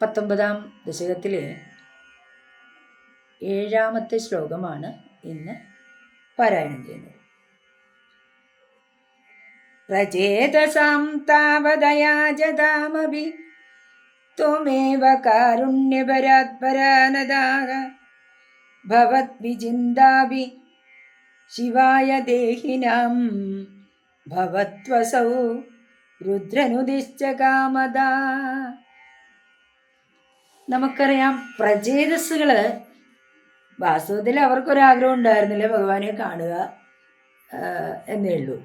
പത്തൊമ്പതാം ദശകത്തിലെ ഏഴാമത്തെ ശ്ലോകമാണ് ഇന്ന് പാരായണം ചെയ്യുന്നത്. പ്രചേതസാം താവതയാജതാമഭി ത്വമേവ കാരുണ്യപരാത്പരാനദാഹ ഭവദ്വിചിന്താഭി ശിവായ देहिनां ഭവത്വസൗ രുദ്രനുദിശ്ച കാമദ. നമുക്കറിയാം പ്രചേതസ്സുകൾ വാസ്തവത്തിൽ അവർക്കൊരാഗ്രഹം ഉണ്ടായിരുന്നില്ല ഭഗവാനെ കാണുക എന്നേ ഉള്ളൂ.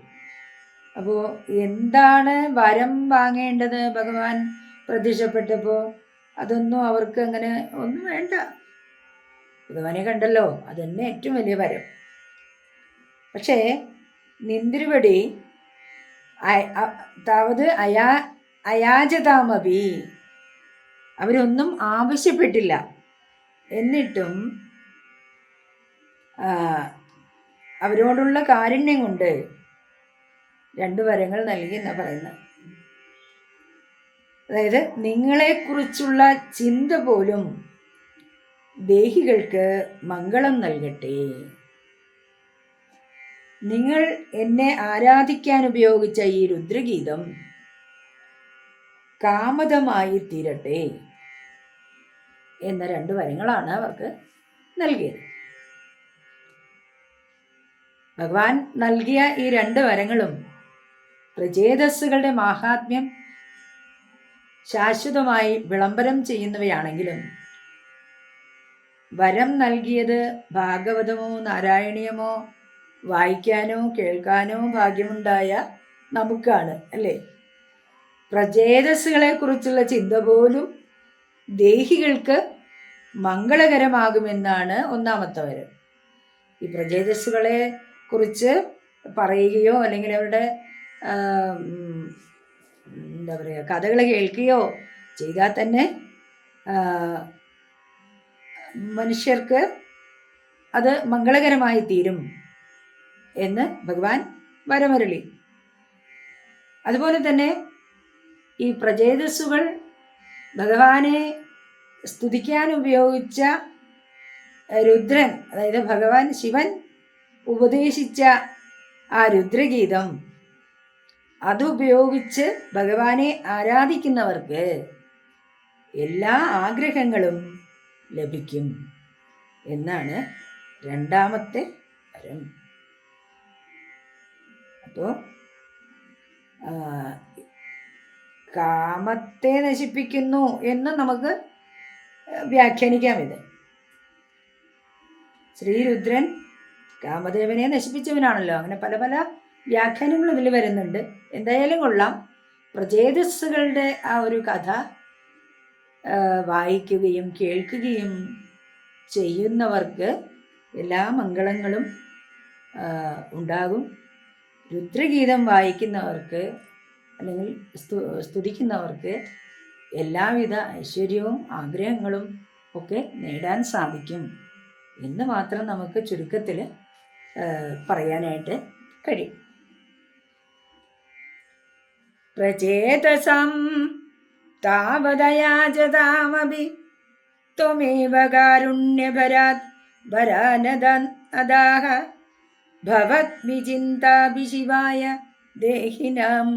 അപ്പോൾ എന്താണ് വരം വാങ്ങേണ്ടത് ഭഗവാൻ പ്രത്യക്ഷപ്പെട്ടപ്പോൾ അതൊന്നും അവർക്ക് അങ്ങനെ ഒന്നും വേണ്ട. ഭഗവാനെ കണ്ടല്ലോ അതന്നെ ഏറ്റവും വലിയ വരം. പക്ഷേ നിന്തിരുപടി താവത് അയാ അയാചതാമപി അവരൊന്നും ആവശ്യപ്പെട്ടില്ല. എന്നിട്ടും അവരോടുള്ള കാരുണ്യം കൊണ്ട് രണ്ട് വരങ്ങൾ നൽകി എന്നാ പറയുന്നത്. അതായത് നിങ്ങളെക്കുറിച്ചുള്ള ചിന്ത പോലും ദേഹികൾക്ക് മംഗളം നൽകട്ടെ. നിങ്ങൾ എന്നെ ആരാധിക്കാൻ ഉപയോഗിച്ച ഈ രുദ്രഗീതം കാമതമായി തീരട്ടെ എന്ന രണ്ട് വരങ്ങളാണ് അവർക്ക് നൽകിയത്. ഭഗവാൻ നൽകിയ ഈ രണ്ട് വരങ്ങളും പ്രചേതസ്സുകളുടെ മാഹാത്മ്യം ശാശ്വതമായി വിളംബരം ചെയ്യുന്നവയാണെങ്കിലും വരം നൽകിയത് ഭാഗവതമോ നാരായണീയമോ വായിക്കാനോ കേൾക്കാനോ ഭാഗ്യമുണ്ടായ നമുക്കാണ് അല്ലേ? പ്രചേതസ്സുകളെ കുറിച്ചുള്ള ചിന്ത പോലും ദേഹികൾക്ക് മംഗളകരമാകുമെന്നാണ് ഒന്നാമത്തെ വരം. ഈ പ്രചേതസ്സുകളെ കുറിച്ച് പറയുകയോ അല്ലെങ്കിൽ അവരുടെ എന്താ പറയുക കഥകൾ കേൾക്കുകയോ ചെയ്താൽ തന്നെ മനുഷ്യർക്ക് അത് മംഗളകരമായി തീരും എന്ന് ഭഗവാൻ വരമരളി. അതുപോലെ തന്നെ ഈ പ്രചേതസ്സുകൾ ഭഗവാനെ സ്തുതിക്കാൻ ഉപയോഗിച്ച രുദ്രൻ അതായത് ഭഗവാൻ ശിവൻ ഉപദേശിച്ച ആ രുദ്രഗീതം അതുപയോഗിച്ച് ഭഗവാനെ ആരാധിക്കുന്നവർക്ക് എല്ലാ ആഗ്രഹങ്ങളും ലഭിക്കും എന്നാണ് രണ്ടാമത്തെ വരം. അപ്പോൾ കാമത്തെ നശിപ്പിക്കുന്നു എന്ന് നമുക്ക് വ്യാഖ്യാനിക്കാം ഇത് ശ്രീരുദ്രൻ കാമദേവനെ നശിപ്പിച്ചവനാണല്ലോ. അങ്ങനെ പല പല വ്യാഖ്യാനങ്ങളും ഇതിൽ വരുന്നുണ്ട്. എന്തായാലും കൊള്ളാം. പ്രചേതസ്സുകളുടെ ആ ഒരു കഥ വായിക്കുകയും കേൾക്കുകയും ചെയ്യുന്നവർക്ക് എല്ലാ മംഗളങ്ങളും ഉണ്ടാകും. രുദ്രഗീതം വായിക്കുന്നവർക്ക് അല്ലെങ്കിൽ സ്തു സ്തുതിക്കുന്നവർക്ക് എല്ലാവിധ ഐശ്വര്യവും ആഗ്രഹങ്ങളും ഒക്കെ നേടാൻ സാധിക്കും എന്ന് മാത്രം നമുക്ക് ചുരുക്കത്തിൽ പറയാനായിട്ട് കഴിയും. പ്രചേതസം ത്വമേവ കാരുണ്യഭരാത് ഭരാനദ അദാഹ ഭവദ്വിചിന്താഭി ശിവായ ദേഹിനാം.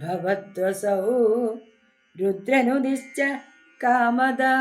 ഭവത്വസൗ രുദ്രനുദിശ്ച കാമദാ